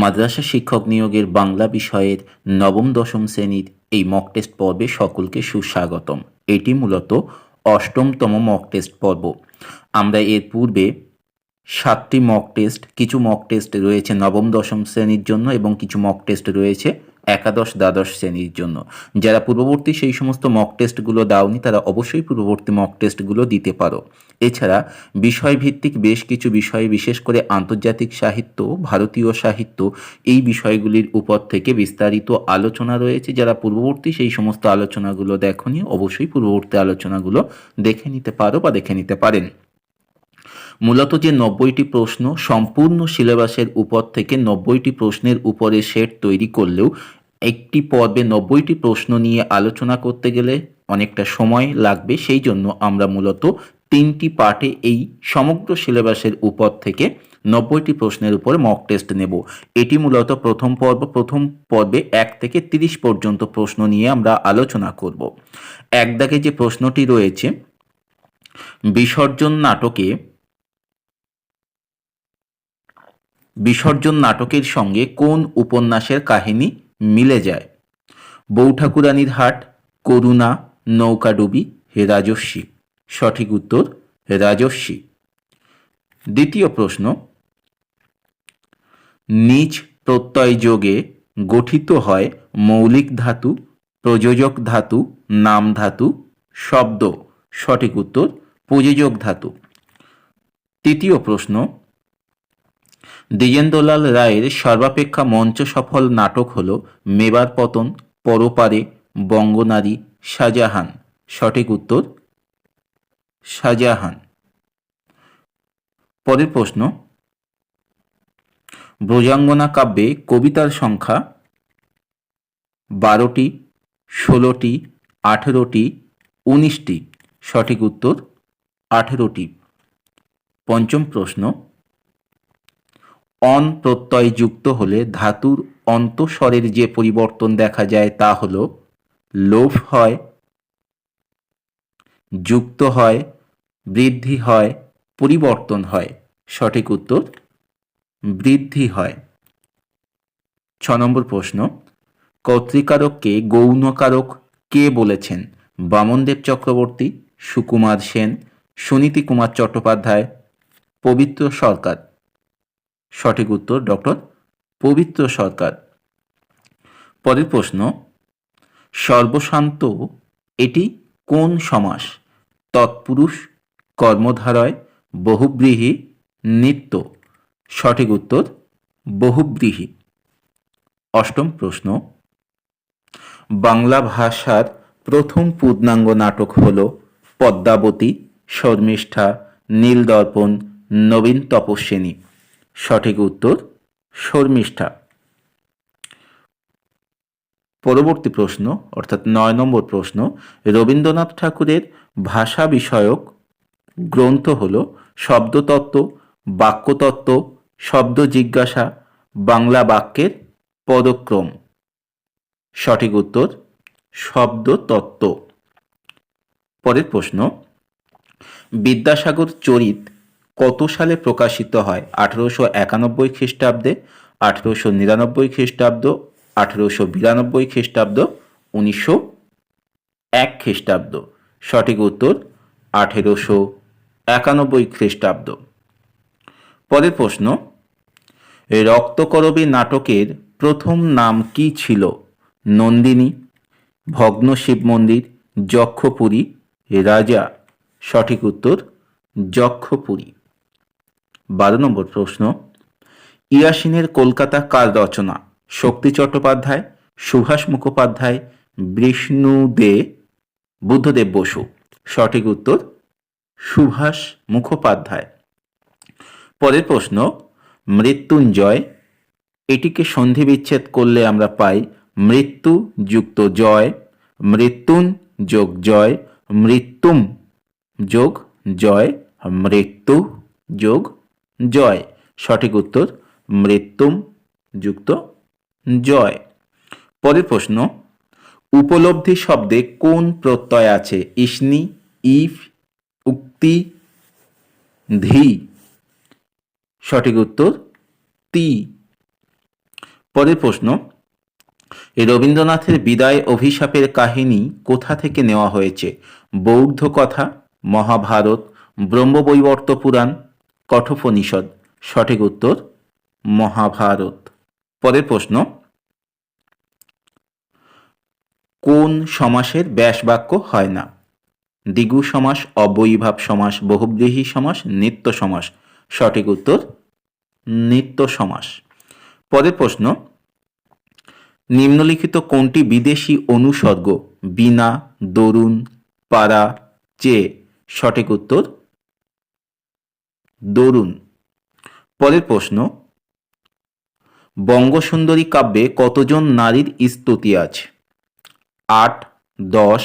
মাদ্রাসা শিক্ষক নিয়োগের বাংলা বিষয়ের নবম দশম শ্রেণির এই মক টেস্ট পর্বে সকলকে সুস্বাগতম। এটি মূলত অষ্টমতম মক টেস্ট পর্ব। আমরা এর পূর্বে সাতটি মক টেস্ট কিছু মক টেস্ট রয়েছে নবম দশম শ্রেণির জন্য এবং কিছু মক টেস্ট রয়েছে একাদশ, দ্বাদশ শ্রেণির জন্য। যারা পূর্ববর্তী সেই সমস্ত মক টেস্টগুলো দাওনি, তারা অবশ্যই পূর্ববর্তী মক টেস্টগুলো দিতে পারো। এছাড়া বিষয়ভিত্তিক বেশ কিছু বিষয়, বিশেষ করে আন্তর্জাতিক সাহিত্য, ভারতীয় সাহিত্য, এই বিষয়গুলির উপর থেকে বিস্তারিত আলোচনা রয়েছে। যারা পূর্ববর্তী সেই সমস্ত আলোচনাগুলো দেখনি, অবশ্যই পূর্ববর্তী আলোচনাগুলো দেখে নিতে পারো বা দেখে নিতে পারেন। মূলত যে নব্বইটি প্রশ্ন সম্পূর্ণ সিলেবাসের উপর থেকে নব্বইটি প্রশ্নের উপরে সেট তৈরি করলেও একটি পর্বে নব্বইটি প্রশ্ন নিয়ে আলোচনা করতে গেলে অনেকটা সময় লাগবে। সেই জন্য আমরা মূলত তিনটি পার্টে এই সমগ্র সিলেবাসের উপর থেকে নব্বইটি প্রশ্নের উপর মক টেস্ট নেব। এটি মূলত প্রথম পর্ব। প্রথম পর্বে এক থেকে তিরিশ পর্যন্ত প্রশ্ন নিয়ে আমরা আলোচনা করব। এক দাগে যে প্রশ্নটি রয়েছে, বিসর্জন নাটকে বিসর্জন নাটকের সঙ্গে কোন উপন্যাসের কাহিনী মিলে যায়। বৌঠাকুরানীর হাট, করুণা, নৌকাডুবি রাজস্বী সঠিক উত্তর রাজস্বী দ্বিতীয় প্রশ্ন নিচ প্রত্যয় যোগে গঠিত হয় মৌলিক ধাতু, প্রযোজক ধাতু, নাম ধাতু, শব্দ। সঠিক উত্তর, প্রযোজক ধাতু। তৃতীয় প্রশ্ন দ্বিজেন্দ্রলাল রায়ের সর্বাপেক্ষা মঞ্চ সফল নাটক হল মেবার পতন, পরপারে বঙ্গনারী শাহজাহান। সঠিক উত্তর, শাহজাহান। পরের প্রশ্ন, ব্রজাঙ্গনা কাব্যে কবিতার সংখ্যা বারোটি, ষোলোটি, আঠেরোটি, উনিশটি। সঠিক উত্তর, আঠেরোটি। পঞ্চম প্রশ্ন অন প্রত্যয় যুক্ত হলে ধাতুর অন্তঃস্বরের যে পরিবর্তন দেখা যায় তা হল লোভ হয়, যুক্ত হয়, বৃদ্ধি হয়, পরিবর্তন হয়। সঠিক উত্তর, বৃদ্ধি হয়। ছ নম্বর প্রশ্ন। কর্তৃকারককে গৌণকারক কে বলেছেন? বামনদেব চক্রবর্তী, সুকুমার সেন, সুনীতি কুমার চট্টোপাধ্যায়, পবিত্র সরকার। সঠিক উত্তর ডক্টর পবিত্র সরকার। পরের প্রশ্ন, সর্বশান্ত এটি কোন সমাস? তৎপুরুষ, কর্মধারয়, বহুব্রীহি, নিত্য। সঠিক উত্তর, বহুব্রীহি। অষ্টম প্রশ্ন, বাংলা ভাষার প্রথম পূর্ণাঙ্গ নাটক হল পদ্মাবতী, শর্মিষ্ঠা, নীলদর্পণ, নবীন তপস্বিনী। সঠিক উত্তর শর্মিষ্ঠা। পরবর্তী প্রশ্ন, অর্থাৎ নয় নম্বর প্রশ্ন, রবীন্দ্রনাথ ঠাকুরের ভাষা বিষয়ক গ্রন্থ হল শব্দতত্ত্ব, বাক্যতত্ত্ব, শব্দ জিজ্ঞাসা, বাংলা বাক্যের পদক্রম। সঠিক উত্তর শব্দতত্ত্ব। পরের প্রশ্ন, বিদ্যাসাগর চরিত কত সালে প্রকাশিত হয়? আঠেরোশো একানব্বই খ্রিস্টাব্দে, আঠেরোশো নিরানব্বই খ্রিস্টাব্দ, আঠেরোশো বিরানব্বই খ্রিস্টাব্দ, উনিশশো এক খ্রিস্টাব্দ। সঠিক উত্তর, আঠেরোশো একানব্বই খ্রিস্টাব্দ। পরের প্রশ্ন, রক্তকরবী নাটকের প্রথম নাম কি ছিল? নন্দিনী ভগ্ন শিব মন্দির, যক্ষপুরী, রাজা। সঠিক উত্তর, যক্ষপুরী। বারো নম্বর প্রশ্ন, ইয়াসিনের কলকাতা কার রচনা? শক্তি চট্টোপাধ্যায়, সুভাষ মুখোপাধ্যায়, বিষ্ণু দে, বুদ্ধদেব বসু। সঠিক উত্তর, সুভাষ মুখোপাধ্যায়। পরের প্রশ্ন, মৃত্যুঞ্জয়, এটিকে সন্ধি বিচ্ছেদ করলে আমরা পাই মৃত্যু যুক্ত জয়, মৃত্যুন যোগ জয়, মৃত্যুম যোগ জয়, মৃত্যু যোগ জয়। সঠিক উত্তর, মৃত্যুম যুক্ত জয়। পরের প্রশ্ন, উপলব্ধি শব্দে কোন প্রত্যয় আছে? ইসনি, ইফ, উক্তি, ধি। সঠিক উত্তর, তি। পরের প্রশ্ন, রবীন্দ্রনাথের বিদায় অভিশাপের কাহিনী কোথা থেকে নেওয়া হয়েছে? বৌদ্ধ কথা মহাভারত, ব্রহ্মবৈবর্ত পুরাণ কঠোপনিষদ। সঠিক উত্তর, মহাভারত। পরের প্রশ্ন। কোন সমাসের ব্যাস বাক্য হয় না? দ্বিগু সমাস, অবৈভাব সমাস, বহুব্রীহী সমাস, নিত্য সমাস। সঠিক উত্তর, নিত্য সমাস। পরের প্রশ্ন। নিম্নলিখিত কোনটি বিদেশি অনুসর্গ? বিনা দরুন, পারা, চে? সঠিক উত্তর দরুন। পরের প্রশ্ন, বঙ্গসুন্দরী কাব্যে কতজন নারীর স্তুতি আছে? আট, দশ,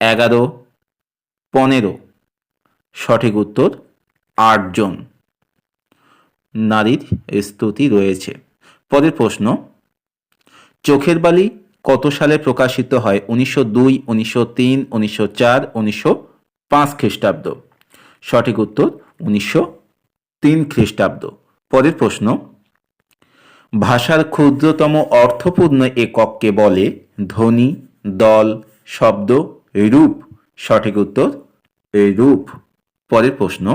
এগারো, পনেরো। সঠিক উত্তর, আটজন নারীর স্তুতি রয়েছে। পরের প্রশ্ন, চোখের বালি কত সালে প্রকাশিত হয়? উনিশশো দুই, উনিশশো তিন, উনিশশো চার, উনিশশো পাঁচ খ্রিস্টাব্দ। সঠিক উত্তর উনিশশো তিন খ্রিস্টাব্দ। পরের প্রশ্ন, ভাষার ক্ষুদ্রতম অর্থপূর্ণ একককে বলে ধ্বনি, দল, শব্দ, রূপ। সঠিক উত্তর রূপ। পরের প্রশ্ন,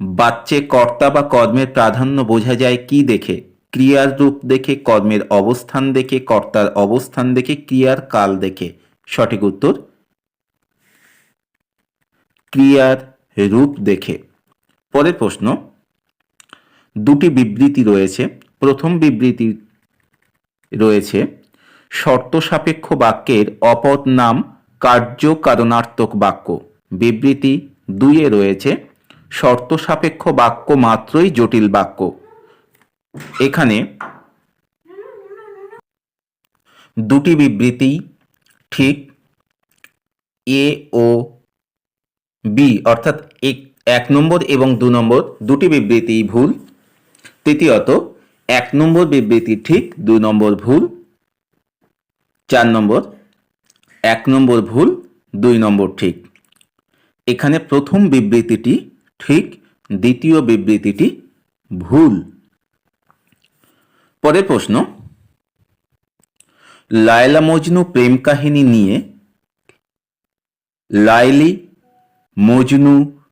বাচ্চে কর্তা বা কর্মের প্রাধান্য বোঝা যায় কি দেখে? ক্রিয়ার রূপ দেখে, কর্মের অবস্থান দেখে, কর্তার অবস্থান দেখে, ক্রিয়ার কাল দেখে। সঠিক উত্তর ক্রিয়ার রূপ দেখে। পরের প্রশ্ন, দুটি বিবৃতি রয়েছে। প্রথম বিবৃতি রয়েছে, শর্ত সাপেক্ষ বাক্যের অপদ নাম কার্য কারণার্থক বাক্য। বিবৃতি দুইয়ে রয়েছে, শর্ত সাপেক্ষ বাক্য মাত্রই জটিল বাক্য। এখানে দুটি বিবৃতি, ঠিক, এ ও বি অর্থাৎ এক- নম্বর এবং দু নম্বর দুটি বিবৃতি ভুল। তৃতীয়ত, এক নম্বর বিবৃতি ঠিক দু নম্বর ভুল। চার নম্বর, এক নম্বর ভুল, দুই নম্বর ঠিক। এখানে প্রথম বিবৃতিটি ঠিক, দ্বিতীয় বিবৃতিটি ভুল। পরের প্রশ্ন, লায়লা মজনু প্রেম কাহিনী নিয়ে লাইলি মজনু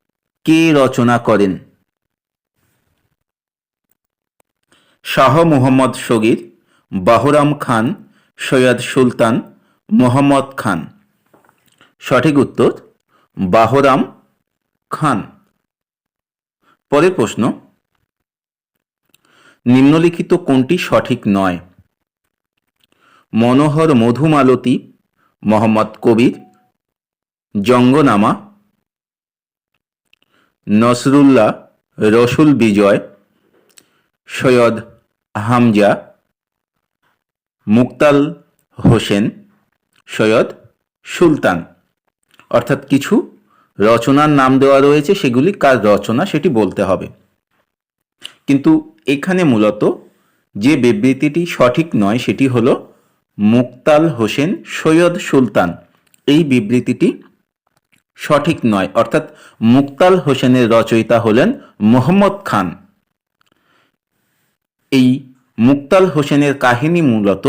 কে রচনা করেন? শাহ মোহাম্মদ সগির বাহরাম খান, সৈয়দ সুলতান, মোহাম্মদ খান। সঠিক উত্তর, বাহরাম খান। পরের প্রশ্ন, নিম্নলিখিত কোনটি সঠিক নয়? মনোহর মধুমালতী, মোহাম্মদ কবির, জঙ্গনামা নসরুল্লাহ, রসুল বিজয়, সৈয়দ হামজা, মুক্তাল হোসেন, সৈয়দ সুলতান। অর্থাৎ কিছু রচনার নাম দেওয়া রয়েছে, সেগুলি কার রচনা সেটি বলতে হবে। কিন্তু এখানে মূলত যে বিবৃতিটি সঠিক নয়, সেটি হলো মুক্তাল হোসেন, সৈয়দ সুলতান। এই বিবৃতিটি সঠিক নয়। অর্থাৎ মুক্তাল হোসেনের রচয়িতা হলেন মোহাম্মদ খান। এই মুক্তাল হোসেনের কাহিনী মূলত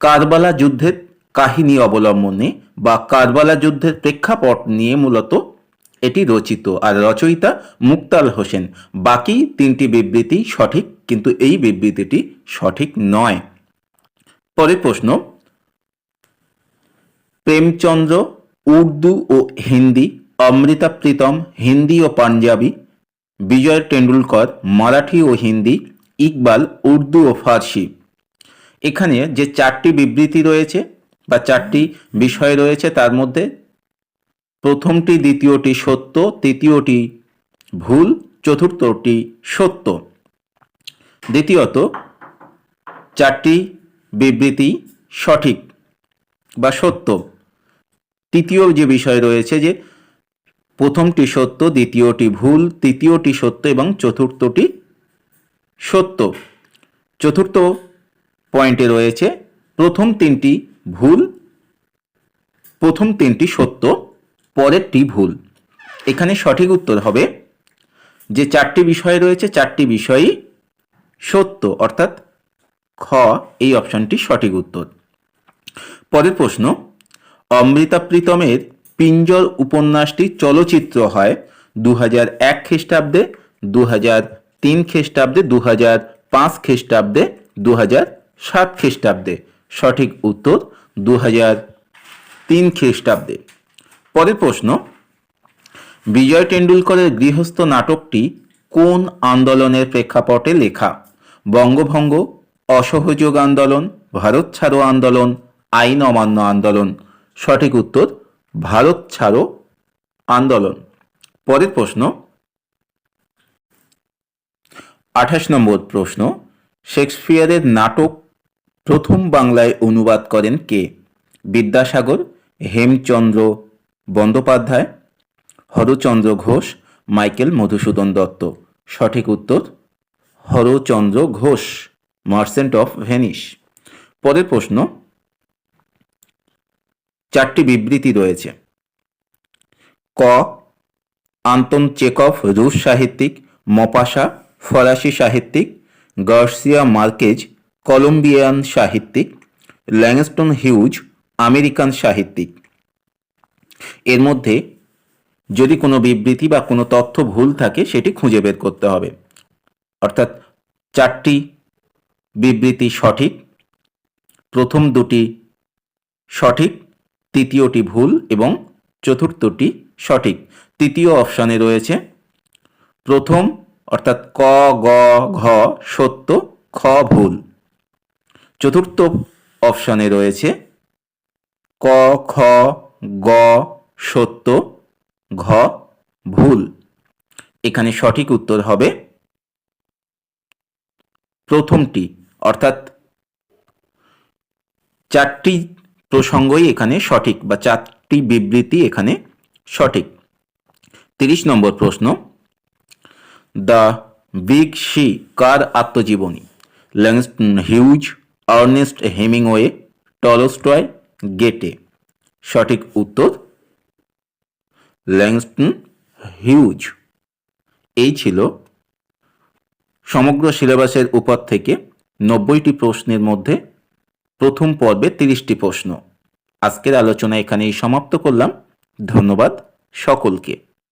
কারবালা যুদ্ধের কাহিনী অবলম্বনে বা কারবালা যুদ্ধের প্রেক্ষাপট নিয়ে মূলত এটি রচিত আর রচয়িতা মুক্তাল হোসেন। বাকি তিনটি বিবৃতি সঠিক, কিন্তু এই বিবৃতিটি সঠিক নয়। পরের প্রশ্ন, প্রেমচন্দ্র উর্দু ও হিন্দি, অমৃতা প্রীতম, হিন্দি ও পাঞ্জাবি, বিজয় টেন্ডুলকর মারাঠি ও হিন্দি, ইকবাল উর্দু ও ফার্সি। এখানে যে চারটি বিবৃতি রয়েছে বা চারটি বিষয় রয়েছে তার মধ্যে প্রথমটি দ্বিতীয়টি সত্য, তৃতীয়টি ভুল, চতুর্থটি সত্য। দ্বিতীয়ত, চারটি বিবৃতি সঠিক বা সত্য। তৃতীয় যে বিষয় রয়েছে যে প্রথমটি সত্য, দ্বিতীয়টি ভুল, তৃতীয়টি সত্য এবং চতুর্থটি সত্য। চতুর্থ পয়েন্টে রয়েছে, প্রথম তিনটি ভুল, প্রথম তিনটি সত্য, পরেরটি ভুল। এখানে সঠিক উত্তর হবে যে চারটি বিষয় রয়েছে, চারটি বিষয়ই সত্য, অর্থাৎ খ, এই অপশনটি সঠিক উত্তর। পরের প্রশ্ন অমৃতা প্রীতমের পিঞ্জর উপন্যাসটি চলচ্চিত্র হয় দু হাজার এক খ্রিস্টাব্দে দু হাজার তিন খ্রিস্টাব্দে দু হাজার পাঁচ খ্রিস্টাব্দে দু হাজার সাত খ্রিস্টাব্দে। সঠিক উত্তর দু হাজার তিন খ্রিস্টাব্দে। পরের প্রশ্ন, বিজয় টেন্ডুলকরের গৃহস্থ নাটকটি কোন আন্দোলনের প্রেক্ষাপটে লেখা? বঙ্গভঙ্গ, অসহযোগ আন্দোলন, ভারত ছাড়ো আন্দোলন, আইন অমান্য আন্দোলন। সঠিক উত্তর, ভারত ছাড়ো, আন্দোলন। পরের প্রশ্ন, আঠাশ নম্বর প্রশ্ন, শেক্সপিয়ারের নাটক প্রথম বাংলায় অনুবাদ করেন কে? বিদ্যাসাগর, হেমচন্দ্র বন্দ্যোপাধ্যায়, হরচন্দ্র ঘোষ, মাইকেল মধুসূদন দত্ত। সঠিক উত্তর, Harachandra Ghosh merchant of Venice. পরের প্রশ্ন চারটি বিবৃতি রয়েছে। ক, আন্তন চেকভ রুশ সাহিত্যিক, মপাসা ফরাসি সাহিত্যিক, গার্সিয়া মার্কেজ কলম্বিয়ান সাহিত্যিক, ল্যাংস্টন হিউজ আমেরিকান সাহিত্যিক। এর মধ্যে যদি কোনো বিবৃতি বা কোনো তথ্য ভুল থাকে, সেটি খুঁজে বের করতে হবে। অর্থাৎ চারটি বিবৃতি সঠিক, প্রথম দুটি সঠিক তৃতীয়টি ভুল এবং চতুর্থটি সঠিক। তৃতীয় অপশানে রয়েছে প্রথম, অর্থাৎ ক, গ, ঘ, সত্য, খ ভুল। চতুর্থ অপশানে রয়েছে ক, খ, গ, সত্য, ঘ ভুল। এখানে সঠিক উত্তর হবে প্রথমটি, অর্থাৎ চারটি প্রসঙ্গই এখানে সঠিক বা চারটি বিবৃতি এখানে সঠিক। তিরিশ নম্বর প্রশ্ন। দ্য বিগ শি কার আত্মজীবনী? Langston Hughes, Ernest Hemingway, Tolstoy, Goethe. সঠিক উত্তর? Langston Hughes. এই ছিল সমগ্র সিলেবাসের উপর থেকে নব্বইটি প্রশ্নের মধ্যে প্রথম পর্বে তিরিশটি প্রশ্ন। আজকের আলোচনা এখানেই সমাপ্ত করলাম। ধন্যবাদ সকলকে।